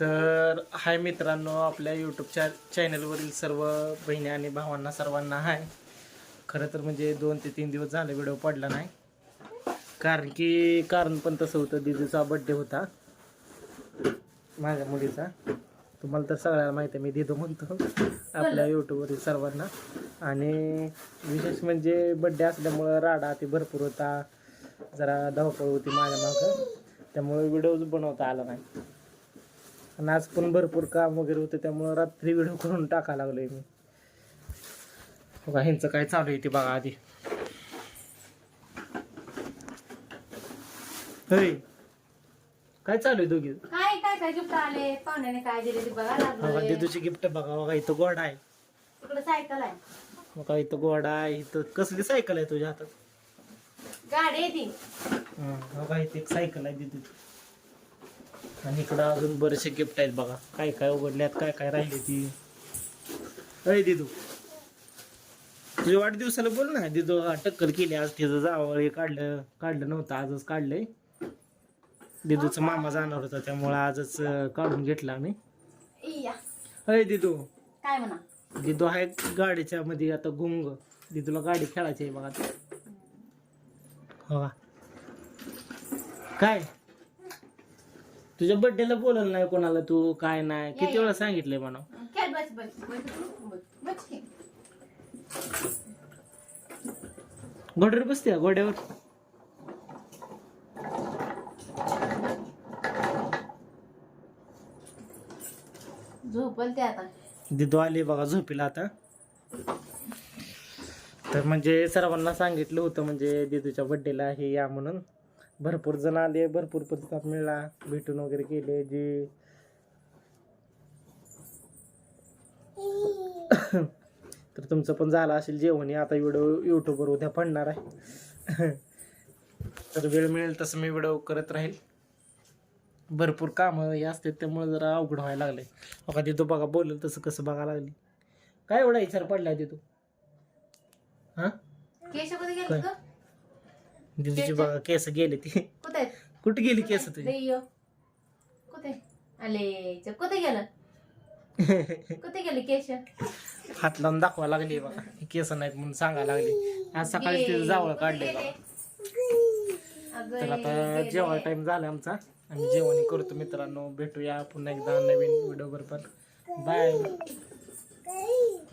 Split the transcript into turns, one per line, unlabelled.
तर हाय मित्रांनो आपल्या यूट्यूबच्या चॅनलवरील सर्व बहिणी आणि भावांना सर्वांना हाय. खरं तर म्हणजे दोन ते तीन दिवस झाले व्हिडिओ पडला नाही. कारण की कारण पण तसं होतं दिदीचा बड्डे होता. माझ्या मुलीचा. तुम्हाला तर सगळ्याला माहिती आहे मी दिदू म्हणतो. आपल्या यूट्यूबवरील सर्वांना. आणि विशेष म्हणजे बड्डे असल्यामुळं राडा ते भरपूर होता. जरा धावपळ होती माझ्या मागं. त्यामुळे व्हिडिओज बनवता आला नाही. आणि आज पण भरपूर काम वगैरे होतं त्यामुळं रात्री व्हिडिओ करून टाकायला लागलोय मी. बघा ह्यांचं काय चालू आहे ते बघा आधी. होय काय चालू आहे दोघी?
काय काय काय गिफ्ट आले? पाहुण्याने काय दिले ते बघा
बघा
लागलोय
दिदूची गिफ्ट बघा बघा इथं गोडा आहे.
तिकडे सायकल आहे.
बघा इथं गोडा आहे इथं कसली सायकल आहे तुझ्या हातात?
गाडी आहे ती.
हं, बघा इथे एक सायकल आहे दिदूची. आणि इकडं अजून बरेचसे गिफ्ट आहेत बघा. काय काय उघडल्यात काय काय राहिले ती? अरे दिदू. तुझ्या वाढदिवसाला बोल ना दिदू टक्कल केली. आज तिचं जावं हे काढलं काढलं नव्हतं आजच काढलंय. दिदूचा मामा जाणार होता त्यामुळं आजच काढून घेतला आम्ही. अरे दिदू.
काय म्हणा?
दिदू आहे गाडीच्या मध्ये आता गुंग. दिदूला गाडी खेळायची आहे बघा. हो काय? तुझ्या बर्थडेला बोलल नाही कोणाला तू? काय नाही? किती वेळा सांगितलंय म्हणा
खेळ बस बस बस बस, बस. की.
घोड्यावर बसते घोड्यावर?
झोपल ते आता.
दिदू आली बघा झोपीला आता. तर म्हणजे सर्वांना सांगितलं होतं म्हणजे दिदूच्या बड्डेला हे या म्हणून. भरपूर जण आले भरपूर प्रतिसाद मिळाला. भेटून वगैरे केले जे तर तुमचं पण झालं असेल जेवण. आता व्हिडिओ यूट्यूबवर उद्या पडणार आहे. तर वेळ मिळेल तसं मी व्हिडिओ करत राहील. भरपूर कामं हे असते त्यामुळे जरा अवघड व्हायला लागले बघा तिथं बघा बोलेल तसं कसं बघायला लागली. काय एवढा विचार पडलाय तिथं? हा
केश कुठे
काय?
गेले तू
दिदीची बघा केस गेले ती.
कुठे?
कुठे गेली केस तुझी?
कुठे? आले च- कुठे गेलं? कुठे गेले केश
हात लावून दाखवा लागली बघा केस नाहीत म्हणून सांगायला लागली. आज सकाळी तिचं जावळ काढले तर आता जेवण टाइम झाला आमचा. आणि जेवण करतो मित्रांनो. भेटूया पुन्हा एकदा नवीन व्हिडिओ बरोबर बाय